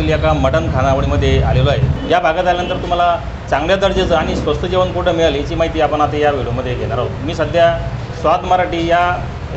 एका मटण खानावळीमध्ये आलेलो आहे. या भागात आल्यानंतर तुम्हाला चांगल्या दर्जाचं आणि स्वस्त जेवण कुठं मिळेल याची माहिती आपण आता या व्हिडिओमध्ये घेणार आहोत. मी सध्या स्वाद मराठी या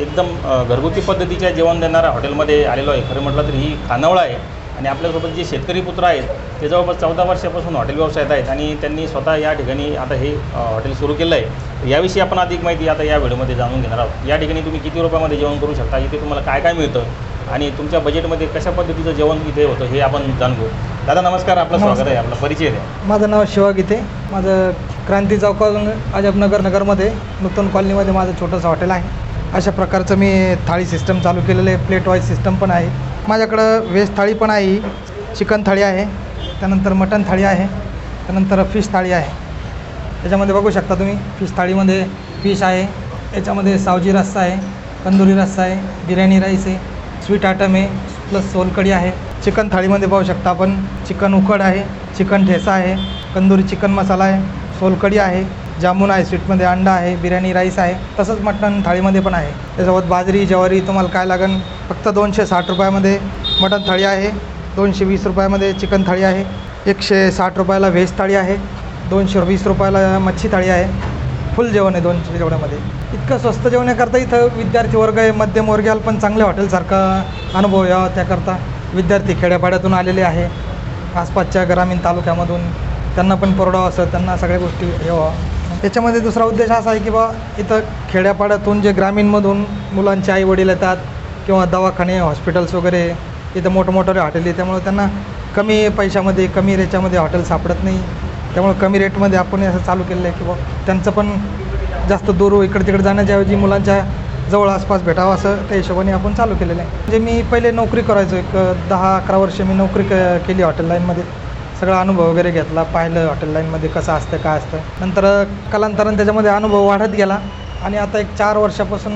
एकदम घरगुती पद्धतीच्या जेवण देणाऱ्या हॉटेलमध्ये आलेलो आहे. खरं म्हटलं तर ही खानावळ आहे आणि आपल्यासोबत जे शेतकरी पुत्र आहेत ते जवळपास चौदा वर्षापासून हॉटेल व्यवसायात आहेत आणि त्यांनी स्वतः या ठिकाणी आता हे हॉटेल सुरू केलं आहे याविषयी आपण अधिक माहिती आता या व्हिडिओमध्ये जाणून घेणार आहोत. या ठिकाणी तुम्ही किती रुपयामध्ये जेवण करू शकता? इथे तुम्हाला काय काय मिळतं? आणि तुमच्या बजेटमध्ये कशा पद्धतीचं जेवण इथे होतं हे आपण जाणून घेऊ दादा नमस्कार. आपलं स्वागत आहे. आपला परिचय द्या. माझं नाव शिवा गीते. माझं क्रांती चौकावरून अजबनगर नगरमध्ये नूतन कॉलनीमध्ये माझं छोटंसं हॉटेल आहे. अशा प्रकारचं मी थाळी सिस्टम चालू केलेलं आहे. प्लेट वाईज सिस्टम पण आहे. माझ्याकडं व्हेज थाळी पण आहे. चिकन थाळी आहे. त्यानंतर मटन थाळी आहे. त्यानंतर फिश थाळी आहे. त्याच्यामध्ये बघू शकता तुम्ही फिश थाळीमध्ये फिश आहे. याच्यामध्ये सावजी रस्सा आहे तंदुरी रस्सा आहे बिर्याणी राईस आहे. स्वीट आयटम आहे. प्लस सोलकढी आहे. चिकन थाळीमध्ये पाहू शकता आपण. चिकन उकड आहे. चिकन ठेसा आहे. तंदुरी चिकन मसाला आहे. सोलकढी आहे. जामुन आहे. स्वीटमध्ये अंडा आहे. बिर्याणी राईस आहे. तसंच मटण थाळीमध्ये पण आहे. त्यासोबत बाजरी ज्वारी तुम्हाला काय लागेल फक्त दोनशे साठ रुपयामध्ये मटण थाळी आहे. दोनशे वीस रुपयामध्ये चिकन थाळी आहे. एकशे साठ रुपयाला व्हेज थाळी आहे. दोनशे वीस रुपयाला मच्छी थाळी आहे. फुल जेवण आहे दोनशे जेवणामध्ये इतकं स्वस्त जेवण्याकरता इथं विद्यार्थी वर्ग आहे मध्यमवर्गीयाला पण चांगल्या हॉटेलसारखा अनुभव यावा त्याकरता. विद्यार्थी खेड्यापाड्यातून आलेले आहे. आसपासच्या ग्रामीण तालुक्यामधून त्यांना पण परवडावं असं त्यांना सगळ्या गोष्टी यावा. त्याच्यामध्ये दुसरा उद्देश असा आहे की बा इथं खेड्यापाड्यातून जे ग्रामीणमधून मुलांचे आई वडील येतात किंवा दवाखाने हॉस्पिटल्स वगैरे इथं मोठमोठे हॉटेल आहे त्यामुळे त्यांना कमी पैशामध्ये कमी रेच्यामध्ये हॉटेल सापडत नाही. त्यामुळे कमी रेटमध्ये आपण असं चालू केलेलं आहे की बा त्यांचं पण जास्त दूर इकडे तिकडे जाण्याच्याऐवजी मुलांच्या जवळ आसपास भेटावं असं त्या हिशोबाने आपण चालू केलेलं आहे. म्हणजे मी पहिले नोकरी करायचो. एक दहा अकरा वर्ष मी नोकरी क केली हॉटेल लाईनमध्ये सगळा अनुभव वगैरे घेतला. पाहिलं हॉटेल लाईनमध्ये कसं असतं काय असतं. नंतर कालांतरानं त्याच्यामध्ये अनुभव वाढत गेला. आणि आता एक चार वर्षापासून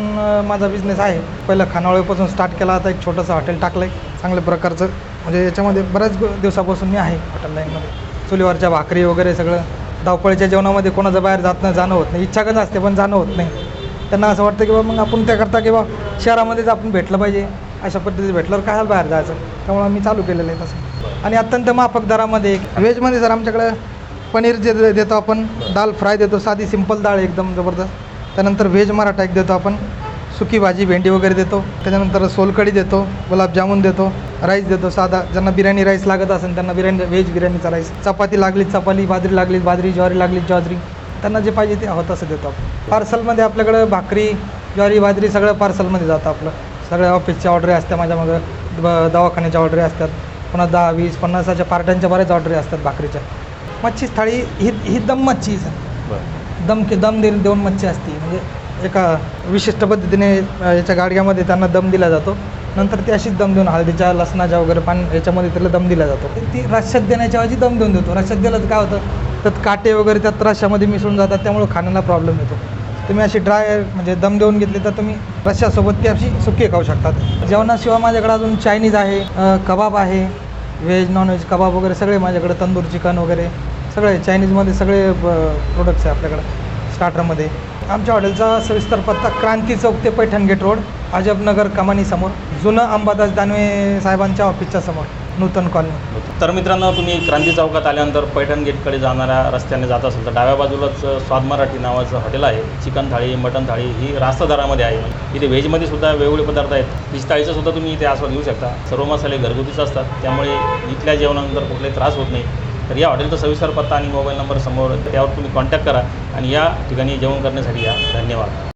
माझा बिझनेस आहे. पहिलं खानावळीपासून स्टार्ट केला. आता एक छोटंसं हॉटेल टाकलं आहे चांगल्या प्रकारचं. म्हणजे याच्यामध्ये बऱ्याच दिवसापासून मी आहे हॉटेल लाईनमध्ये चुलीवरच्या भाकरी वगैरे सगळं. धावपळीच्या जेवणामध्ये कोणाचं बाहेर जात नाही जाणं होत नाही. इच्छा कधी असते पण जाणं होत नाही. त्यांना असं वाटतं की बा मग आपण त्याकरता की बा शहरामध्येच आपण भेटलं पाहिजे. अशा पद्धतीने भेटल्यावर काय बाहेर जायचं? त्यामुळे आम्ही चालू केलेलं आहे तसं. आणि अत्यंत माफक दरामध्ये व्हेजमध्ये जर आमच्याकडं पनीर जे देतो आपण दाल फ्राय देतो साधी सिंपल डाळ एकदम जबरदस्त. त्यानंतर व्हेज मराठा एक देतो आपण. सुकी भाजी भेंडी वगैरे देतो. त्याच्यानंतर सोलकढी देतो गुलाबजामुन देतो. राईस देतो साधा. ज्यांना बिर्याणी राईस लागत असेल त्यांना बिर्याणी व्हेज बिर्याणीचा राईस. चपाती लागली चपाती बाजरी लागली बाजरी ज्वारी लागली ज्वारी. त्यांना जे पाहिजे ते हवं तसं देतो आपण. पार्सलमध्ये आपल्याकडं भाकरी ज्वारी बाजरी सगळं पार्सलमध्ये जातं आपलं. सगळ्या ऑफिसच्या ऑर्डरी असतात माझ्यामागं ब- दवाखान्याच्या ऑर्डरी असतात. पुन्हा दहा वीस पन्नासाच्या पार्ट्यांच्या बऱ्याच ऑर्डरी असतात भाकरीच्या. मच्छी थाळी ही ही दम मच्छी दम के दम दे देऊन मच्छी असते. म्हणजे एका विशिष्ट पद्धतीने याच्या गाडग्यामध्ये त्यांना दम दिला जातो. नंतर ती अशीच दम देऊन हळदीच्या लसणाच्या वगैरे पान याच्यामध्ये त्याला दम दिला जातो. ती रश्यात देण्याच्या ऐवजी दम देऊन देतो. रश्यात दिलं तर काय होतं? त्यात काटे वगैरे त्यात रश्यामध्ये मिसळून जातात त्यामुळे खाण्याला प्रॉब्लेम येतो. तुम्ही अशी ड्राय म्हणजे दम देऊन घेतली तर तुम्ही रश्यासोबत ती अशी सुके खाऊ शकतात. जेवणाशिवाय माझ्याकडे अजून चायनीज आहे कबाब आहे व्हेज नॉनव्हेज कबाब वगैरे सगळे माझ्याकडे तंदूर चिकन वगैरे सगळे चायनीजमध्ये सगळे प्रोडक्ट्स आहे आपल्याकडं स्टार्टरमध्ये आमच्या हॉटेलचा सविस्तर पत्ता क्रांती चौक ते पैठण गेट रोड अजबनगर कमानीसमोर जुनं अंबादास दानवे साहेबांच्या ऑफिसच्या समोर नूतन कॉलनी. तर मित्रांनो तुम्ही क्रांती चौकात आल्यानंतर पैठण गेटकडे जाणाऱ्या रस्त्याने जात असेल तर डाव्या बाजूलाच स्वाद मराठी नावाचं हॉटेल आहे. चिकन थाळी मटन थाळी ही रास्त दरामध्ये आहे. इथे व्हेजमध्ये सुद्धा वेगवेगळे पदार्थ आहेत. फिश थाळीचा सुद्धा तुम्ही इथे आस्वाद घेऊ शकता. सर्व मसाले घरगुतीच असतात. त्यामुळे इथल्या जेवणानंतर कुठलाही त्रास होत नाही. तर या हॉटेलचा सविस्तर पत्ता आणि मोबाईल नंबर समोर त्यावर तुम्ही कॉन्टॅक्ट करा आणि या ठिकाणी जेवण करण्यासाठी या. धन्यवाद.